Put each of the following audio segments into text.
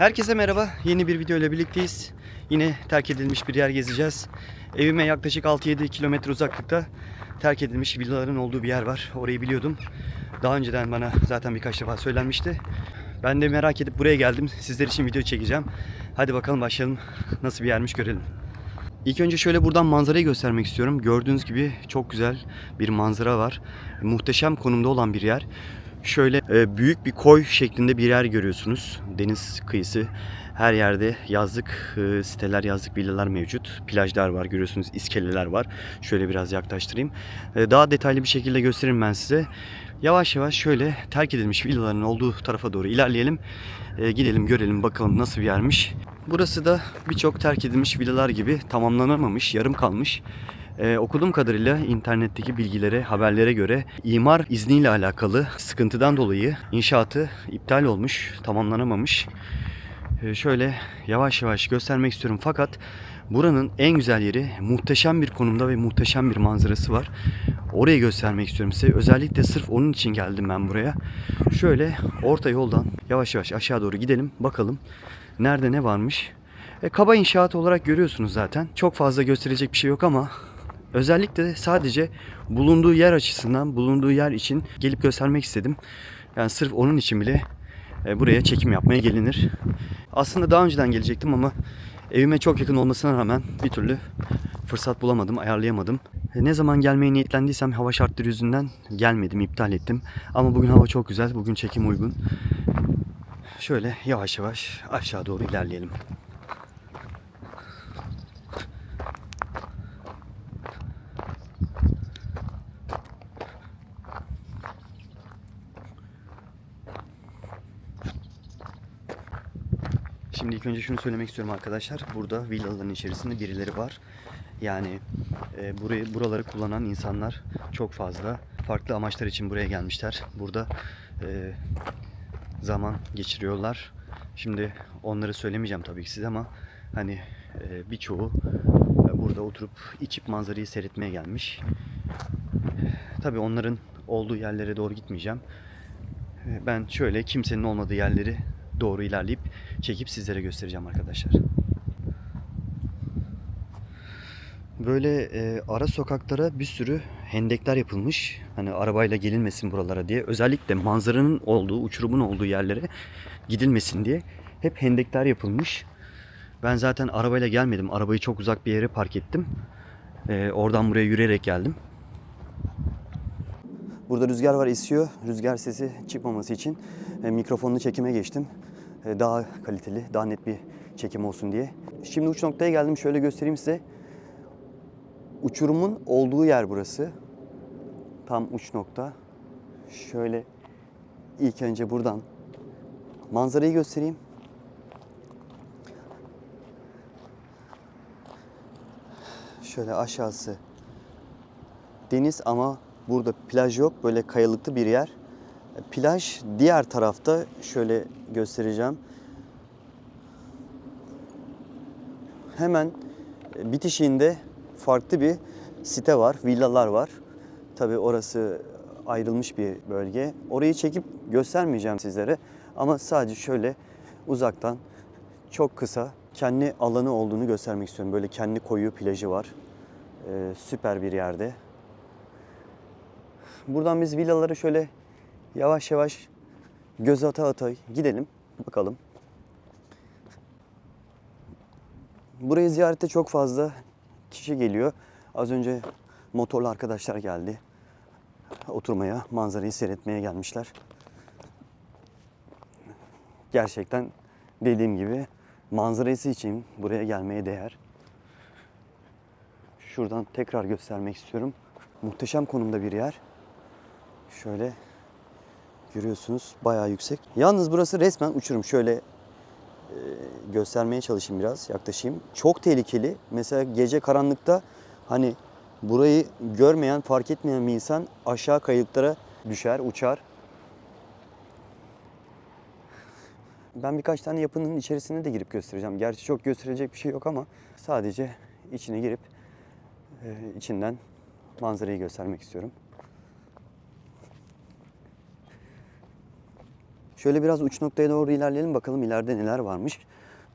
Herkese merhaba. Yeni bir video ile birlikteyiz. Yine terk edilmiş bir yer gezeceğiz. Evime yaklaşık 6-7 kilometre uzaklıkta terk edilmiş villaların olduğu bir yer var. Orayı biliyordum. Daha önceden bana zaten birkaç defa söylenmişti. Ben de merak edip buraya geldim. Sizler için video çekeceğim. Hadi bakalım başlayalım. Nasıl bir yermiş görelim. İlk önce şöyle buradan manzarayı göstermek istiyorum. Gördüğünüz gibi çok güzel bir manzara var. Muhteşem konumda olan bir yer. Şöyle e, büyük bir koy şeklinde bir yer görüyorsunuz. Deniz kıyısı. Her yerde yazlık e, siteler, yazlık villalar mevcut. Plajlar var görüyorsunuz, iskeleler var. Şöyle biraz yaklaştırayım. E, daha detaylı bir şekilde gösteririm ben size. Yavaş yavaş şöyle terk edilmiş villaların olduğu tarafa doğru ilerleyelim. Gidelim görelim bakalım nasıl bir yermiş. Burası da birçok terk edilmiş villalar gibi tamamlanamamış, yarım kalmış. Ee, okuduğum kadarıyla internetteki bilgilere, haberlere göre imar izniyle alakalı sıkıntıdan dolayı inşaatı iptal olmuş, tamamlanamamış. Ee, şöyle yavaş yavaş göstermek istiyorum fakat buranın en güzel yeri muhteşem bir konumda ve muhteşem bir manzarası var. Orayı göstermek istiyorum size. Özellikle sırf onun için geldim ben buraya. Şöyle orta yoldan yavaş yavaş aşağı doğru gidelim bakalım nerede ne varmış. E, kaba inşaat olarak görüyorsunuz zaten. Çok fazla gösterecek bir şey yok ama özellikle de sadece bulunduğu yer açısından, bulunduğu yer için gelip göstermek istedim. Yani sırf onun için bile e, buraya çekim yapmaya gelinir. Aslında daha önceden gelecektim ama evime çok yakın olmasına rağmen bir türlü fırsat bulamadım, ayarlayamadım. Ne zaman gelmeye niyetlendiysem hava şartları yüzünden gelmedim, iptal ettim. Ama bugün hava çok güzel, bugün çekim uygun. Şöyle yavaş yavaş aşağı doğru ilerleyelim. Şimdi ilk önce şunu söylemek istiyorum arkadaşlar. Burada villaların içerisinde birileri var. Yani e, burayı buraları kullanan insanlar çok fazla. Farklı amaçlar için buraya gelmişler. Burada e, zaman geçiriyorlar. Şimdi onları söylemeyeceğim tabii ki size ama hani e, birçoğu e, burada oturup içip manzarayı seyretmeye gelmiş. Tabii onların olduğu yerlere doğru gitmeyeceğim. E, Ben şöyle kimsenin olmadığı yerleri doğru ilerleyip çekip sizlere göstereceğim arkadaşlar. Böyle e, ara sokaklara bir sürü hendekler yapılmış. Hani arabayla gelinmesin buralara diye. Özellikle manzaranın olduğu, uçurumun olduğu yerlere gidilmesin diye hep hendekler yapılmış. Ben zaten arabayla gelmedim. Arabayı çok uzak bir yere park ettim. E, oradan buraya yürüyerek geldim. Burada rüzgar var esiyor. Rüzgar sesi çıkmaması için e, mikrofonlu çekime geçtim. E, daha kaliteli, daha net bir çekim olsun diye. Şimdi uç noktaya geldim. Şöyle göstereyim size. Uçurumun olduğu yer burası. Tam uç nokta. Şöyle ilk önce buradan manzarayı göstereyim. Şöyle aşağısı deniz ama burada plaj yok. Böyle kayalıklı bir yer. Plaj diğer tarafta şöyle göstereceğim. Hemen bitişiğinde farklı bir site var, villalar var. Tabi orası ayrılmış bir bölge. Orayı çekip göstermeyeceğim sizlere ama sadece şöyle uzaktan çok kısa kendi alanı olduğunu göstermek istiyorum. Böyle kendi koyu plajı var. Ee, süper bir yerde. Buradan biz villalara şöyle yavaş yavaş göz ata ata gidelim. Bakalım. Burayı ziyarete çok fazla kişi geliyor. Az önce motorlu arkadaşlar geldi. Oturmaya, manzarayı seyretmeye gelmişler. Gerçekten dediğim gibi manzarası için buraya gelmeye değer. Şuradan tekrar göstermek istiyorum. Muhteşem konumda bir yer. Şöyle görüyorsunuz bayağı yüksek. Yalnız burası resmen uçurum. Şöyle e, göstermeye çalışayım biraz yaklaşayım. Çok tehlikeli. Mesela gece karanlıkta hani burayı görmeyen, fark etmeyen bir insan aşağı kayıklara düşer, uçar. Ben birkaç tane yapının içerisine de girip göstereceğim. Gerçi çok gösterecek bir şey yok ama sadece içine girip e, içinden manzarayı göstermek istiyorum. Şöyle biraz uç noktaya doğru ilerleyelim bakalım ileride neler varmış.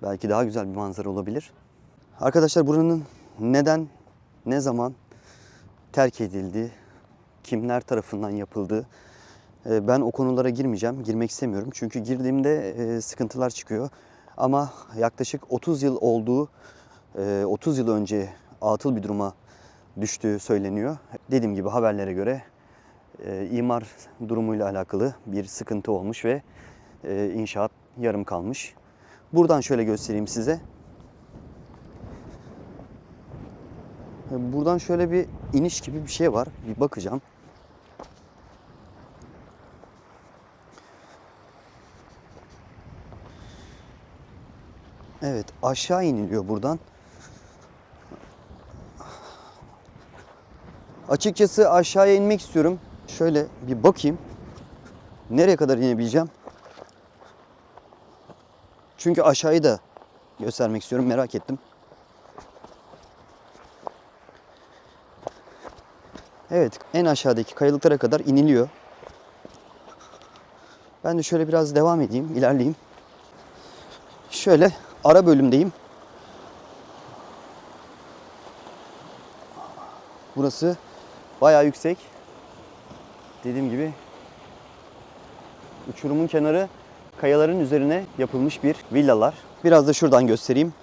Belki daha güzel bir manzara olabilir. Arkadaşlar buranın neden, ne zaman terk edildiği, kimler tarafından yapıldığı e, ben o konulara girmeyeceğim. Girmek istemiyorum. Çünkü girdiğimde e, sıkıntılar çıkıyor. Ama yaklaşık 30 yıl olduğu, e, 30 yıl önce atıl bir duruma düştüğü söyleniyor. Dediğim gibi haberlere göre e, imar durumuyla alakalı bir sıkıntı olmuş ve e, inşaat yarım kalmış. Buradan şöyle göstereyim size. E, Buradan şöyle bir iniş gibi bir şey var. Bir bakacağım. Evet aşağı iniliyor buradan. Açıkçası aşağıya inmek istiyorum. Şöyle bir bakayım. Nereye kadar inebileceğim? Çünkü aşağıyı da göstermek istiyorum. Merak ettim. Evet, en aşağıdaki kayalıklara kadar iniliyor. Ben de şöyle biraz devam edeyim, ilerleyeyim. Şöyle ara bölümdeyim. Burası bayağı yüksek. Dediğim gibi uçurumun kenarı kayaların üzerine yapılmış bir villalar. Biraz da şuradan göstereyim.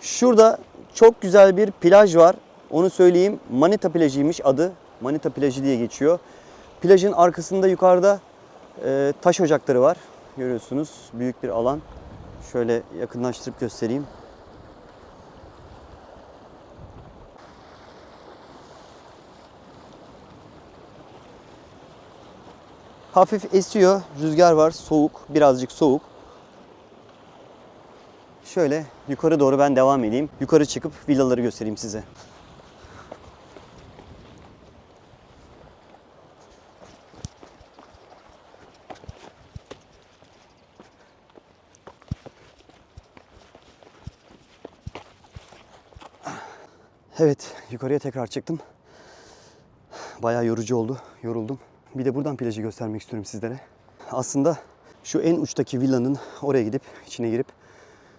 Şurada çok güzel bir plaj var. Onu söyleyeyim. Manita plajıymış adı. Manita plajı diye geçiyor. Plajın arkasında yukarıda e, taş ocakları var. Görüyorsunuz büyük bir alan. Şöyle yakınlaştırıp göstereyim. Hafif esiyor, rüzgar var, soğuk, birazcık soğuk. Şöyle yukarı doğru ben devam edeyim. Yukarı çıkıp villaları göstereyim size. Evet, yukarıya tekrar çıktım. Bayağı yorucu oldu, yoruldum. Bir de buradan plajı göstermek istiyorum sizlere. Aslında şu en uçtaki villanın oraya gidip içine girip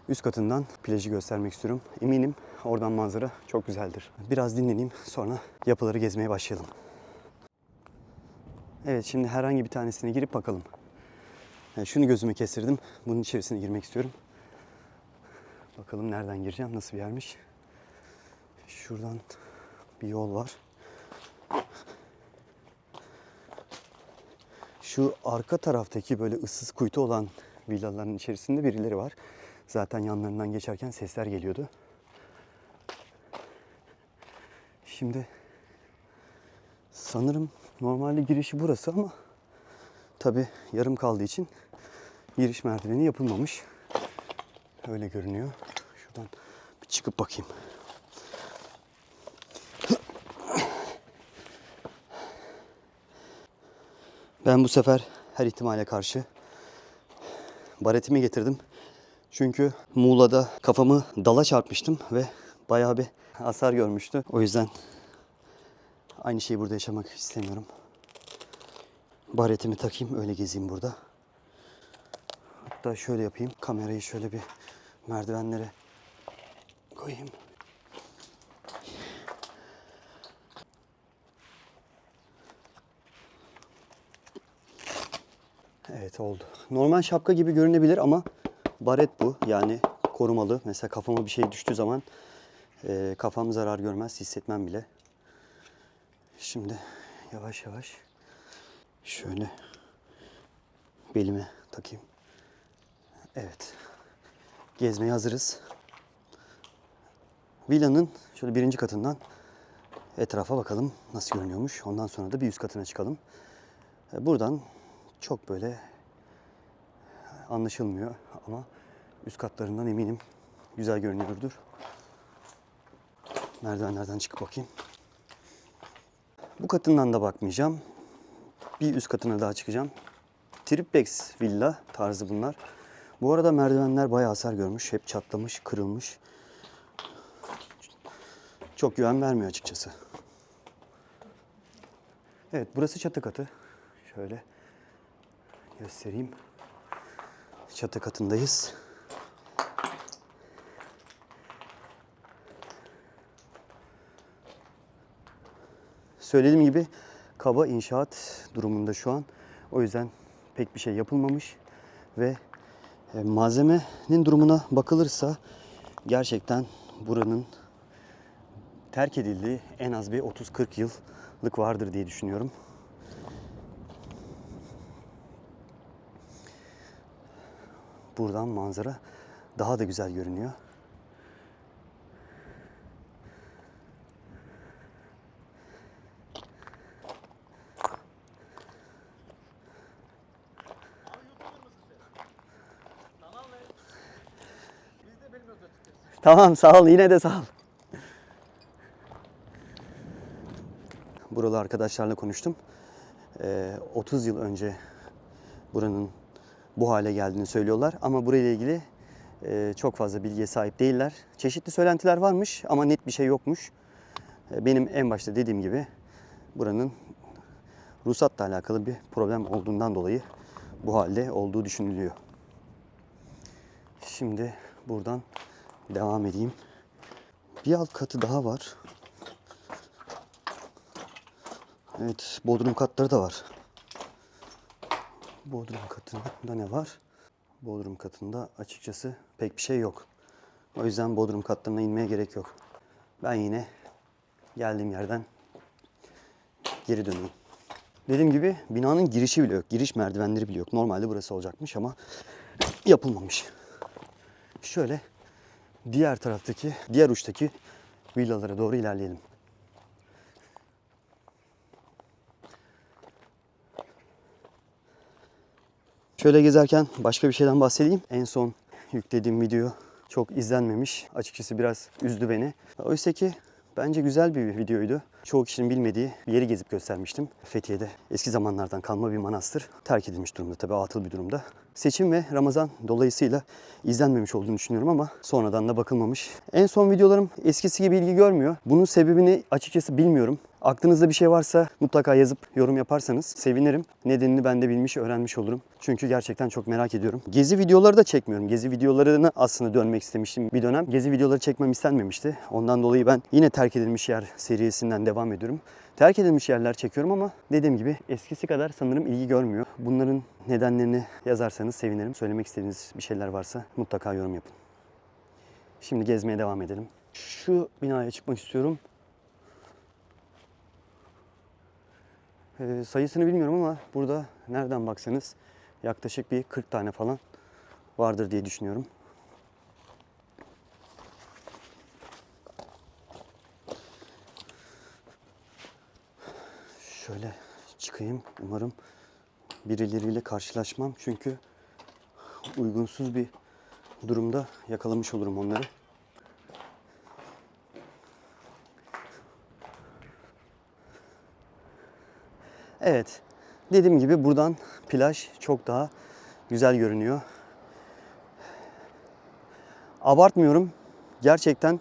üst katından plajı göstermek istiyorum. Eminim oradan manzara çok güzeldir. Biraz dinleneyim sonra yapıları gezmeye başlayalım. Evet şimdi herhangi bir tanesine girip bakalım. Yani şunu gözümü kestirdim. Bunun içerisine girmek istiyorum. Bakalım nereden gireceğim, nasıl bir yermiş. Şuradan bir yol var. Şu arka taraftaki böyle ıssız kuytu olan villaların içerisinde birileri var. Zaten yanlarından geçerken sesler geliyordu. Şimdi sanırım normalde girişi burası ama tabi yarım kaldığı için giriş merdiveni yapılmamış. Öyle görünüyor. Şuradan bir çıkıp bakayım. Ben bu sefer her ihtimale karşı baretimi getirdim. Çünkü Muğla'da kafamı dala çarpmıştım ve bayağı bir hasar görmüştü. O yüzden aynı şeyi burada yaşamak istemiyorum. Baretimi takayım öyle gezeyim burada. Hatta şöyle yapayım. Kamerayı şöyle bir merdivenlere koyayım. Evet oldu. Normal şapka gibi görünebilir ama baret bu. Yani korumalı. Mesela kafama bir şey düştüğü zaman e, kafam zarar görmez, hissetmem bile. Şimdi yavaş yavaş şöyle belime takayım. Evet. Gezmeye hazırız. Villanın şöyle birinci katından etrafa bakalım nasıl görünüyormuş. Ondan sonra da bir üst katına çıkalım. E, Buradan çok böyle anlaşılmıyor ama üst katlarından eminim güzel görünüyordur. Merdivenlerden çıkıp bakayım. Bu katından da bakmayacağım. Bir üst katına daha çıkacağım. Triplex villa tarzı bunlar. Bu arada merdivenler bayağı hasar görmüş. Hep çatlamış, kırılmış. çok güven vermiyor açıkçası. Evet burası çatı katı. Şöyle göstereyim. Çatı katındayız. Söylediğim gibi kaba inşaat durumunda şu an. O yüzden pek bir şey yapılmamış ve e, malzemenin durumuna bakılırsa gerçekten buranın terk edildiği en az bir 30-40 yıllık vardır diye düşünüyorum. Buradan manzara daha da güzel görünüyor. Tamam sağ ol yine de sağ ol. Buralı arkadaşlarla konuştum. Ee, 30 yıl önce buranın bu hale geldiğini söylüyorlar ama burayla ilgili e, çok fazla bilgiye sahip değiller. Çeşitli söylentiler varmış ama net bir şey yokmuş. E, benim en başta dediğim gibi buranın ruhsatla alakalı bir problem olduğundan dolayı bu halde olduğu düşünülüyor. Şimdi buradan devam edeyim. Bir alt katı daha var. Evet, bodrum katları da var. Bodrum katında ne var? Bodrum katında açıkçası pek bir şey yok. O yüzden bodrum katlarına inmeye gerek yok. Ben yine geldiğim yerden geri döneyim. Dediğim gibi binanın girişi bile yok. Giriş merdivenleri bile yok. Normalde burası olacakmış ama yapılmamış. Şöyle diğer taraftaki, diğer uçtaki villalara doğru ilerleyelim. Şöyle gezerken başka bir şeyden bahsedeyim. En son yüklediğim video çok izlenmemiş. Açıkçası biraz üzdü beni. Oysa ki bence güzel bir videoydu. Çoğu kişinin bilmediği bir yeri gezip göstermiştim. Fethiye'de eski zamanlardan kalma bir manastır. Terk edilmiş durumda tabii atıl bir durumda. Seçim ve Ramazan dolayısıyla izlenmemiş olduğunu düşünüyorum ama sonradan da bakılmamış. En son videolarım eskisi gibi ilgi görmüyor. Bunun sebebini açıkçası bilmiyorum. Aklınızda bir şey varsa mutlaka yazıp yorum yaparsanız sevinirim. Nedenini ben de bilmiş, öğrenmiş olurum. Çünkü gerçekten çok merak ediyorum. Gezi videoları da çekmiyorum. Gezi videolarını aslında dönmek istemiştim bir dönem. Gezi videoları çekmem istenmemişti. Ondan dolayı ben yine terk edilmiş yer serisinden devam ediyorum. Terk edilmiş yerler çekiyorum ama dediğim gibi eskisi kadar sanırım ilgi görmüyor. Bunların nedenlerini yazarsanız sevinirim. Söylemek istediğiniz bir şeyler varsa mutlaka yorum yapın. Şimdi gezmeye devam edelim. Şu binaya çıkmak istiyorum. Ee, sayısını bilmiyorum ama burada nereden baksanız yaklaşık bir 40 tane falan vardır diye düşünüyorum. Şöyle çıkayım. Umarım birileriyle karşılaşmam. Çünkü uygunsuz bir durumda yakalamış olurum onları. Evet. Dediğim gibi buradan plaj çok daha güzel görünüyor. Abartmıyorum. Gerçekten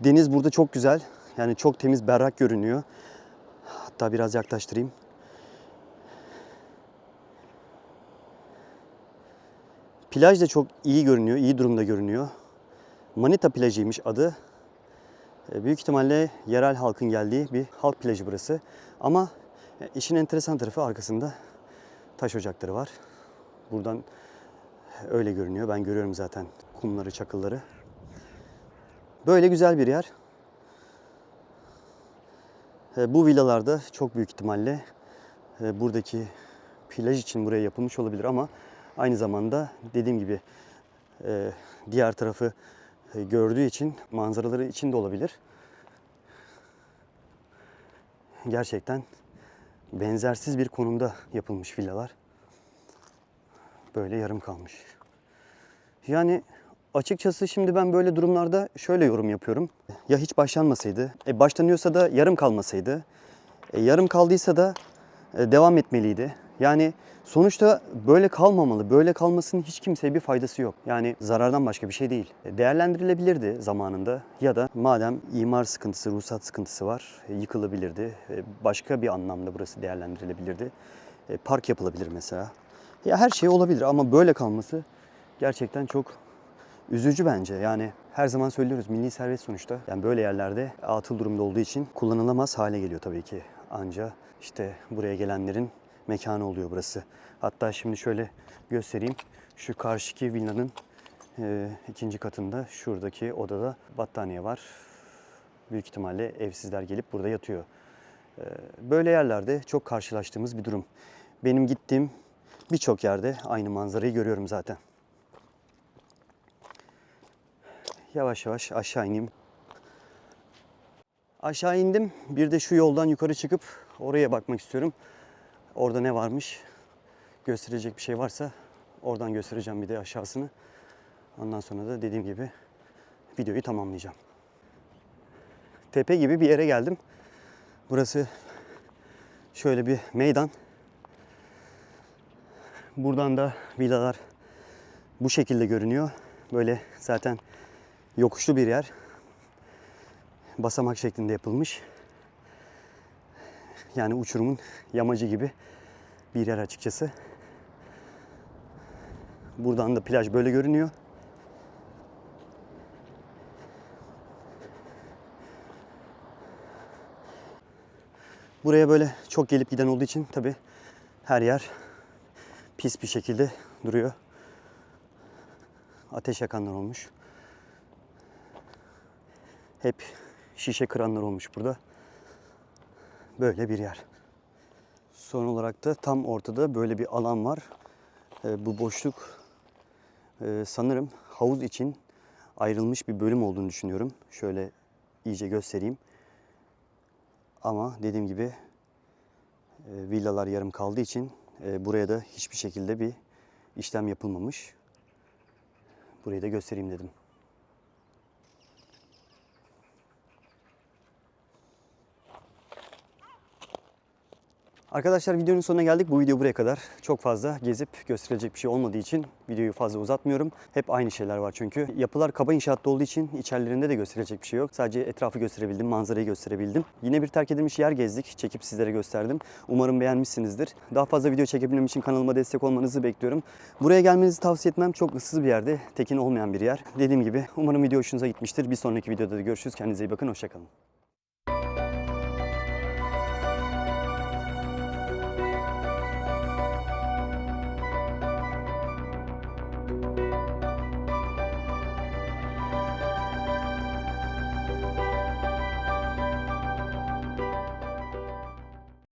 deniz burada çok güzel. Yani çok temiz, berrak görünüyor. Hatta biraz yaklaştırayım. Plaj da çok iyi görünüyor, iyi durumda görünüyor. Manita plajıymış adı. E, Büyük ihtimalle yerel halkın geldiği bir halk plajı burası. Ama işin enteresan tarafı arkasında taş ocakları var. Buradan öyle görünüyor. Ben görüyorum zaten kumları, çakılları. Böyle güzel bir yer. E, Bu villalarda çok büyük ihtimalle e, buradaki plaj için buraya yapılmış olabilir ama aynı zamanda dediğim gibi e, diğer tarafı gördüğü için manzaraları için de olabilir. Gerçekten benzersiz bir konumda yapılmış villalar. Böyle yarım kalmış. Yani açıkçası şimdi ben böyle durumlarda şöyle yorum yapıyorum. Ya hiç başlanmasaydı, e başlanıyorsa da yarım kalmasaydı, e yarım kaldıysa da e, devam etmeliydi. Yani Sonuçta böyle kalmamalı. Böyle kalmasının hiç kimseye bir faydası yok. Yani zarardan başka bir şey değil. E, Değerlendirilebilirdi zamanında ya da madem imar sıkıntısı, ruhsat sıkıntısı var e, yıkılabilirdi. E, Başka bir anlamda burası değerlendirilebilirdi. Park yapılabilir mesela. Ya her şey olabilir ama böyle kalması gerçekten çok üzücü bence. Yani her zaman söylüyoruz milli servet sonuçta. Yani böyle yerlerde atıl durumda olduğu için kullanılamaz hale geliyor tabii ki. Anca işte buraya gelenlerin mekanı oluyor burası. Hatta şimdi şöyle göstereyim. Şu karşıki villanın e, ikinci katında şuradaki odada battaniye var. Büyük ihtimalle evsizler gelip burada yatıyor. E, böyle yerlerde çok karşılaştığımız bir durum. Benim gittiğim birçok yerde aynı manzarayı görüyorum zaten. Yavaş yavaş aşağı ineyim. Aşağı indim. Bir de şu yoldan yukarı çıkıp oraya bakmak istiyorum. Orada ne varmış? Gösterecek bir şey varsa oradan göstereceğim bir de aşağısını. Ondan sonra da dediğim gibi videoyu tamamlayacağım. Tepe gibi bir yere geldim. Burası şöyle bir meydan. Buradan da villalar bu şekilde görünüyor. Böyle zaten yokuşlu bir yer. Basamak şeklinde yapılmış. Yani uçurumun yamacı gibi bir yer açıkçası. Buradan da plaj böyle görünüyor. Buraya böyle çok gelip giden olduğu için tabi her yer pis bir şekilde duruyor. Ateş yakanlar olmuş. Hep şişe kıranlar olmuş burada. Böyle bir yer. Son olarak da tam ortada böyle bir alan var. Ee, bu boşluk e, sanırım havuz için ayrılmış bir bölüm olduğunu düşünüyorum. Şöyle iyice göstereyim. Ama dediğim gibi e, villalar yarım kaldığı için e, buraya da hiçbir şekilde bir işlem yapılmamış. Burayı da göstereyim dedim. Arkadaşlar videonun sonuna geldik. Bu video buraya kadar. Çok fazla gezip gösterilecek bir şey olmadığı için videoyu fazla uzatmıyorum. Hep aynı şeyler var çünkü. Yapılar kaba inşaatta olduğu için içerilerinde de gösterilecek bir şey yok. Sadece etrafı gösterebildim, manzarayı gösterebildim. Yine bir terk edilmiş yer gezdik. Çekip sizlere gösterdim. Umarım beğenmişsinizdir. Daha fazla video çekebilmem için kanalıma destek olmanızı bekliyorum. Buraya gelmenizi tavsiye etmem. Çok ıssız bir yerde. Tekin olmayan bir yer. Dediğim gibi umarım video hoşunuza gitmiştir. Bir sonraki videoda da görüşürüz. Kendinize iyi bakın. Hoşçakalın.